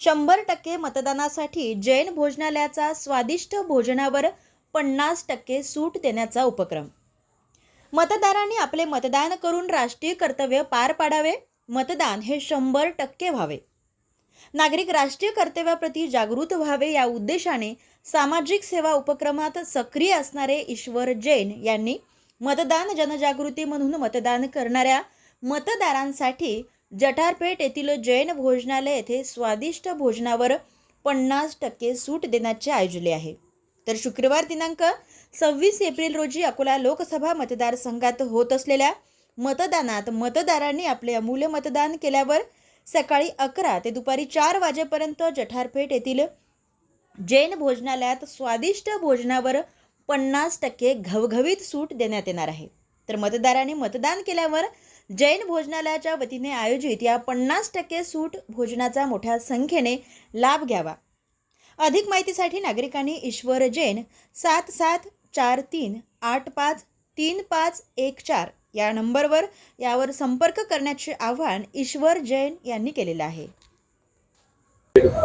शंभर टक्के मतदानासाठी जैन भोजनालयाचा स्वादिष्ट भोजनावर पन्नास टक्के सूट देण्याचा उपक्रम. मतदारांनी आपले मतदान करून राष्ट्रीय कर्तव्य पार पाडावे मतदान हे शंभर टक्के व्हावे. नागरिक राष्ट्रीय कर्तव्याप्रती जागृत व्हावे या उद्देशाने सामाजिक सेवा उपक्रमात सक्रिय असणारे ईश्वर जैन यांनी मतदान जनजागृती म्हणून मतदान करणाऱ्या मतदारांसाठी जठारपेठ येथील जैन भोजनालय येथे स्वादिष्ट भोजनावर पन्नास टक्के सूट देण्याचे आयोजले आहे. तर शुक्रवार दिनांक सव्वीस एप्रिल रोजी अकोला लोकसभा मतदारसंघात होत असलेल्या मतदानात मतदारांनी आपले अमूल्य मतदान केल्यावर सकाळी अकरा ते दुपारी चार वाजेपर्यंत जठारपेठ येथील जैन भोजनालयात स्वादिष्ट भोजनावर पन्नास टक्के घवघवीत सूट देण्यात येणार आहे. तर मतदारांनी मतदान केल्यावर जैन भोजनालयाच्या वतीने आयोजित या पन्नास टक्के सूट भोजनाचा मोठ्या संख्येने लाभ घ्यावा. अधिक माहितीसाठी नागरिकांनी ईश्वर जैन सात सात चार तीन आठ पाच तीन पाच एक चार या नंबरवर यावर संपर्क करण्याचे आवाहन ईश्वर जैन यांनी केलेलं आहे.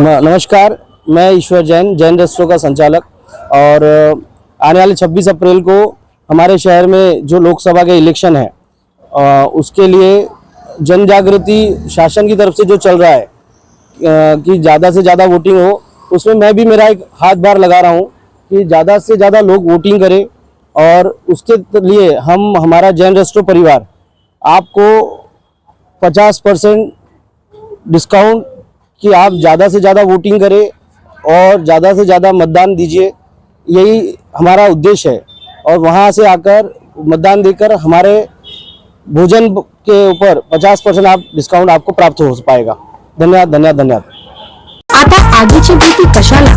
नमस्कार मैं ईश्वर जैन जैन रेस्टोरेंट का संचालक. और आने वाले 26 अप्रैल को हमारे शहर में जो लोकसभा के इलेक्शन है अ, उसके लिए जन जागृति शासन की तरफ़ से जो चल रहा है अ, कि ज़्यादा से ज़्यादा वोटिंग हो उसमें मैं भी मेरा एक हाथ बार लगा रहा हूँ कि ज़्यादा से ज़्यादा लोग वोटिंग करें और उसके लिए हम हमारा जैन रेस्टो परिवार आपको 50 परसेंट डिस्काउंट कि आप ज़्यादा से ज़्यादा वोटिंग करें और ज़्यादा से ज़्यादा मतदान दीजिए यही हमारा उद्देश्य है। और वहाँ से आकर मतदान देकर हमारे भोजन के ऊपर 50 परसेंट आप डिस्काउंट आपको प्राप्त हो पाएगा। धन्यवाद धन्यवाद धन्यवाद। आता आगीची भीती कशाला?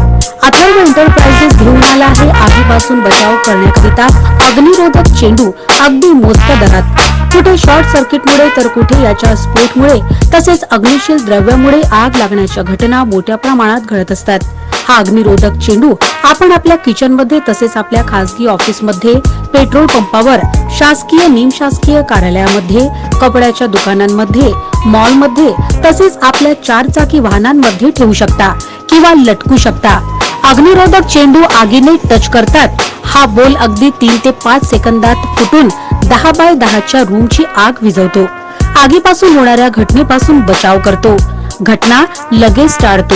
अथर्व एंटरप्राइजेस घेऊन आला आहे आगीपासून बचाव करण्याकरिता अग्निरोधक चेंडू अगदी मोजक्या दरात. कुठे शॉर्ट सर्किटमुळे तर कुठे याच्या स्फोटमुळे तसेच अग्निशील द्रव्यामुळे आग लागण्याच्या घटना मोठ्या प्रमाणात घडत असतात. हा अग्निरोधक चेंडू आपण आपल्या किचनमध्ये तसेच आपल्या खासगी ऑफिसमध्ये पेट्रोल पंपावर शासकीय निमशासकीय कार्यालयामध्ये कपड्याच्या दुकानांमध्ये मॉलमध्ये तसेच आपल्या चारचाकी वाहनांमध्ये ठेवू शकता किंवा लटकू शकता. अग्निरोधक चेंडू आगीने टच करतात. हा बोल अगदी तीन ते पाच सेकंदात फुटून दहा बाय दहाच्या रूमची आग विझवतो. आगीपासून होणाऱ्या घटनेपासून बचाव करतो. घटना लगेच टाळतो.